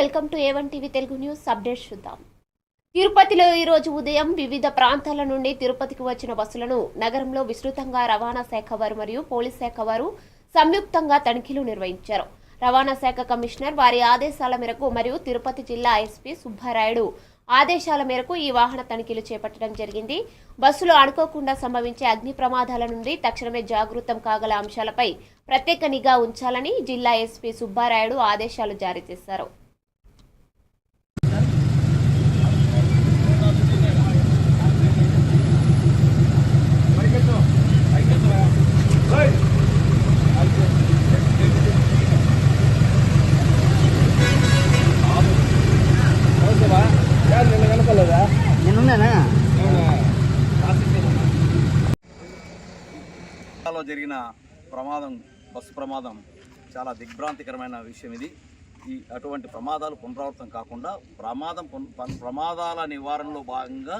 Welcome to A one TV Telugu news update చూద్దాం. తిరుపతిలో ఈ రోజు ఉదయం వివిధ ప్రాంతాల నుండి తిరుపతికి వచ్చిన బస్సులను నగరంలో విస్తృతంగా రవాణా శాఖ వారు మరియు పోలీస్ శాఖ వారు సంయుక్తంగా తనిఖీలు నిర్వహించారు. రవాణా శాఖ కమిషనర్ వారి ఆదేశాల మేరకు మరియు తిరుపతి జిల్లా ఎస్పీ సుబ్బారాయుడు ఆదేశాల మేరకు ఈ వాహన తనిఖీలు చేపట్టడం జరిగింది. బస్సులో అనుకోకుండా సంభవించే అగ్ని ప్రమాదాల నుండి తక్షణమే జాగృతం కాగల అంశాలపై ప్రత్యేక నిఘా ఉంచాలని జిల్లా ఎస్పీ సుబ్బారాయుడు ఆదేశాలు జారీ చేశారు. లో జరిగిన ప్రమాదం బస్సు ప్రమాదం చాలా దిగ్భ్రాంతికరమైన విషయం ఇది. ఈ అటువంటి ప్రమాదాలు పునరావృతం కాకుండా ప్రమాదం ప్రమాదాల నివారణలో భాగంగా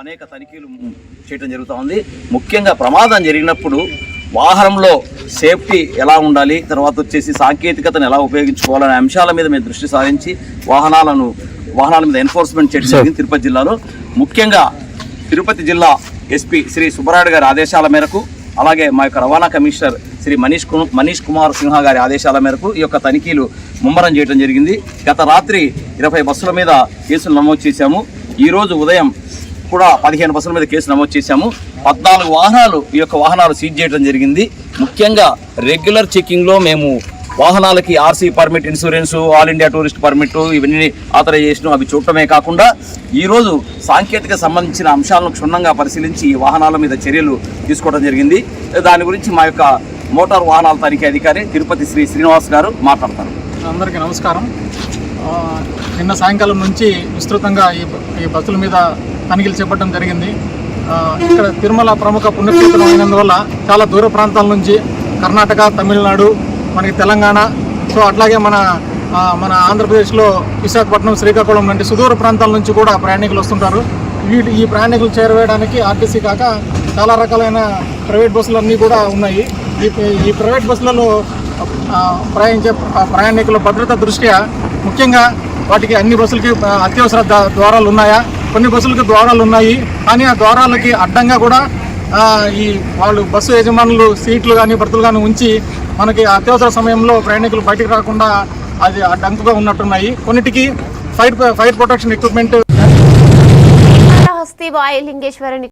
అనేక తనిఖీలు చేయడం జరుగుతూ ఉంది. ముఖ్యంగా ప్రమాదం జరిగినప్పుడు వాహనంలో సేఫ్టీ ఎలా ఉండాలి తర్వాత వచ్చేసి సాంకేతికతను ఎలా ఉపయోగించుకోవాలనే అంశాల మీద మేము దృష్టి సారించి వాహనాలను వాహనాల మీద ఎన్ఫోర్స్మెంట్ చేయడం జరిగింది తిరుపతి జిల్లాలో. ముఖ్యంగా తిరుపతి జిల్లా ఎస్పీ శ్రీ సుబ్బరాయుడు గారి ఆదేశాల మేరకు అలాగే మా యొక్క రవాణా కమిషనర్ శ్రీ మనీష్కు మనీష్ కుమార్ సిన్హా గారి ఆదేశాల మేరకు ఈ యొక్క తనిఖీలు ముమ్మరం చేయడం జరిగింది. గత రాత్రి ఇరవై బస్సుల మీద కేసులు నమోదు చేశాము. ఈరోజు ఉదయం కూడా పదిహేను బస్సుల మీద కేసు నమోదు చేశాము. పద్నాలుగు వాహనాలు ఈ యొక్క వాహనాలు సీజ్ చేయడం జరిగింది. ముఖ్యంగా రెగ్యులర్ చెకింగ్లో మేము వాహనాలకి RC permit insurance all India tourist permit ఇవన్నీ ఆథరైజేషన్ అవి చూడటమే కాకుండా ఈరోజు సాంకేతిక సంబంధించిన అంశాలను క్షుణ్ణంగా పరిశీలించి ఈ వాహనాల మీద చర్యలు తీసుకోవడం జరిగింది. దాని గురించి మా యొక్క మోటార్ వాహనాల తనిఖీ అధికారి తిరుపతి శ్రీ శ్రీనివాస్ గారు మాట్లాడతారు. అందరికీ నమస్కారం. నిన్న సాయంకాలం నుంచి విస్తృతంగా ఈ ఈ బస్సుల మీద తనిఖీలు చేపట్టడం జరిగింది. ఇక్కడ తిరుమల ప్రముఖ పుణ్యక్షేత్రం అయినందువల్ల చాలా దూర ప్రాంతాల నుంచి కర్ణాటక తమిళనాడు మనకి తెలంగాణ సో అట్లాగే మన మన ఆంధ్రప్రదేశ్లో విశాఖపట్నం శ్రీకాకుళం లాంటి సుదూర ప్రాంతాల నుంచి కూడా ప్రయాణికులు వస్తుంటారు. వీటి ఈ ప్రయాణికులు చేరవేయడానికి ఆర్టీసీ కాక చాలా రకాలైన ప్రైవేట్ బస్సులన్నీ కూడా ఉన్నాయి. ఈ ఈ ప్రైవేట్ బస్సులలో ప్రయాణించే ప్రయాణికుల భద్రత దృష్ట్యా ముఖ్యంగా వాటికి అన్ని బస్సులకి అత్యవసర ద్వారాలు ఉన్నాయా? కొన్ని బస్సులకి ద్వారాలు ఉన్నాయి. కానీ ఆ ద్వారాలకి అడ్డంగా కూడా ఈ వాళ్ళు బస్సు యజమానులు సీట్లు కానీ బర్తులు కానీ ఉంచి మనకి అత్యవసర సమయంలో ప్రయాణికులు బయటకు రాకుండా అది అడ్డంకుగా ఉన్నట్టున్నాయి. కొన్నిటికి ఫైర్ ఫైర్ ప్రొటెక్షన్ ఎక్విప్మెంట్ హస్తి వాయులింగేశ్వరుని